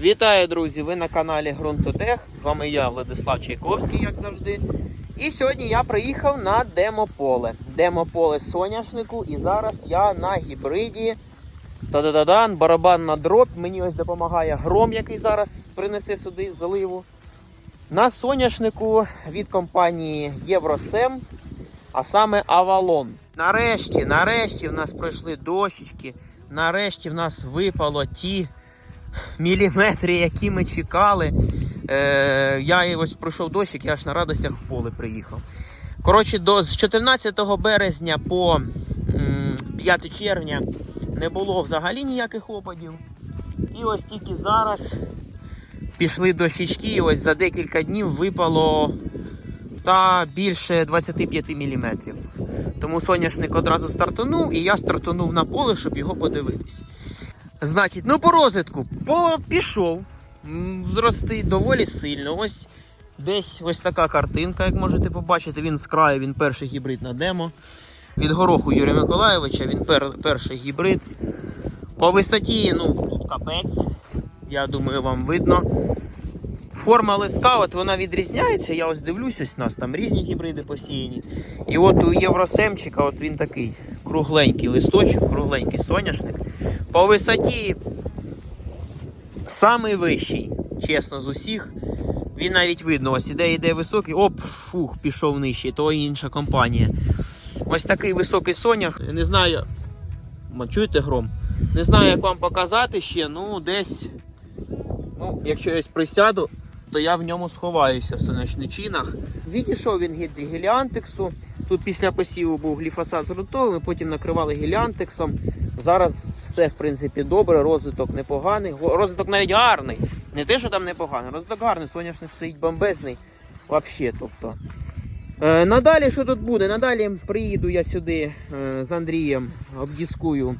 Вітаю, друзі! Ви на каналі Грунтотех. З вами я, Владислав Чайковський, як завжди. І сьогодні я приїхав на демополе. Демополе соняшнику. І зараз я на гібриді. Та-да-да-дан, барабанна дробь. Мені ось допомагає гром, який зараз принесе сюди заливу. На соняшнику від компанії Євросем, а саме Авалон. Нарешті, нарешті в нас пройшли дощечки. Нарешті в нас випало ті міліметри, які ми чекали. Е, я ось пройшов дощик, я аж на радостях в поле приїхав. Коротше, до, з 14 березня по 5 червня не було взагалі ніяких опадів. І ось тільки зараз пішли дощечки, і ось за декілька днів випало та більше 25 мм. Тому соняшник одразу стартанув, і я стартанув на поле, щоб його подивитись. Значить, ну по розвитку по, пішов. Зрости доволі сильно. Ось десь ось така картинка, як можете побачити. Він з краю, він перший гібрид на демо. Від гороху Юрія Миколаєвича, він пер, перший гібрид. По висоті, ну, тут капець. Я думаю, вам видно. Форма лиска, от вона відрізняється. Я ось дивлюсь, ось у нас там різні гібриди посіяні. І от у Євросемчика, от він такий кругленький листочок, кругленький соняшник. По висоті самий вищий, чесно, з усіх. Він навіть видно, ось іде, іде високий, оп, фух, пішов нижче, то інша компанія. Ось такий високий сонях. Не знаю, чуєте гром? Не знаю, як вам показати ще, ну десь. Ну, якщо я ось присяду, то я в ньому сховаюся в сонячничинах. Відійшов він від геліантексу. Тут після посіву був гліфосат з ґрунтовим, потім накривали геліантексом. Зараз все в принципі добре, розвиток непоганий. Розвиток навіть гарний. Не те, що там непоганий, розвиток гарний, соняшник стоїть бомбезний. Вообще, тобто. Е, надалі що тут буде? Надалі приїду я сюди е, з Андрієм, обдіскую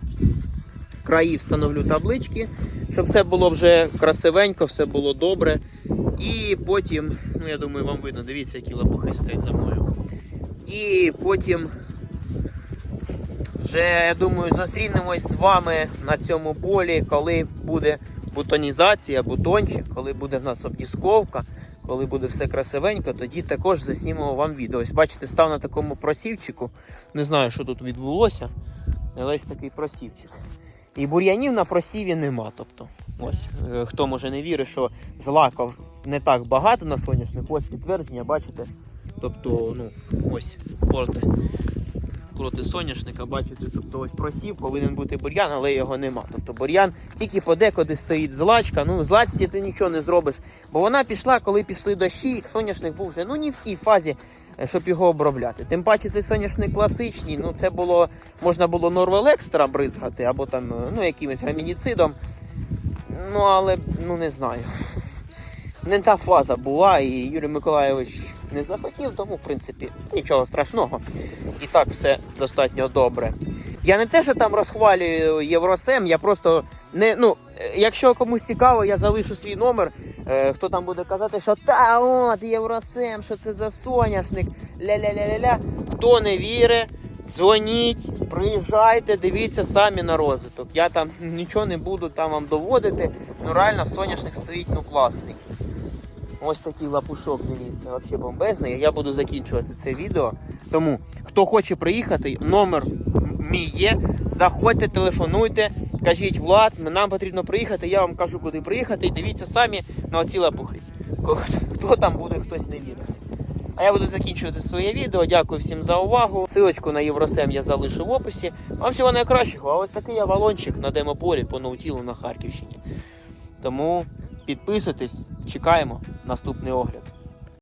краї, встановлю таблички, щоб все було вже красивенько, все було добре. І потім, ну я думаю, вам видно, дивіться, які лопухи стоять за мною. І потім вже, я думаю, зустрінемось з вами на цьому полі, коли буде бутонізація, бутончик, коли буде в нас обдісковка, коли буде все красивенько, тоді також заснімемо вам відео. Ось бачите, став на такому просівчику. Не знаю, що тут відбулося, але ось такий просівчик. І бур'янів на просіві нема. Тобто, ось е, хто може не вірить, що злаков не так багато на соняшнику, ось підтвердження, бачите. Тобто, ну, ось проти, проти соняшника, бачите, тобто ось просів, повинен бути бур'ян, але його нема. Тобто бур'ян тільки подекуди стоїть злачка. Ну, злачці ти нічого не зробиш. Бо вона пішла, коли пішли дощі, соняшник був вже ну ні в тій фазі, е, щоб його обробляти. Тим паче цей соняшник класичний, ну це було, можна було Норвел Екстра бризгати, або там е, ну, якимось гамініцидом. Ну, але ну не знаю. Не та фаза була, і Юрій Миколайович не захотів, тому в принципі нічого страшного. І так все достатньо добре. Я не те, що там розхвалюю Євросем, я просто не. Ну, якщо комусь цікаво, я залишу свій номер. Е, хто там буде казати, що та от Євросем, що це за соняшник, ля-ля-ля-ля-ля. Хто не вірить, дзвоніть, приїжджайте, дивіться самі на розвиток. Я там нічого не буду там вам доводити. Ну реально соняшник стоїть ну класний. Ось такий лапушок, дивіться, взагалі бомбезний. Я буду закінчувати це відео. Тому, хто хоче приїхати, номер мій є. Заходьте, телефонуйте, кажіть, Влад, нам потрібно приїхати, я вам кажу, куди приїхати, і дивіться самі на оці лапухи. Хто там буде, хтось не вірить. А я буду закінчувати своє відео. Дякую всім за увагу. Силочку на Євросем я залишу в описі. Вам всього найкращого. А ось такий авалончик на демополі по наутілу на Харківщині. Тому підписуйтесь, чекаємо наступний огляд.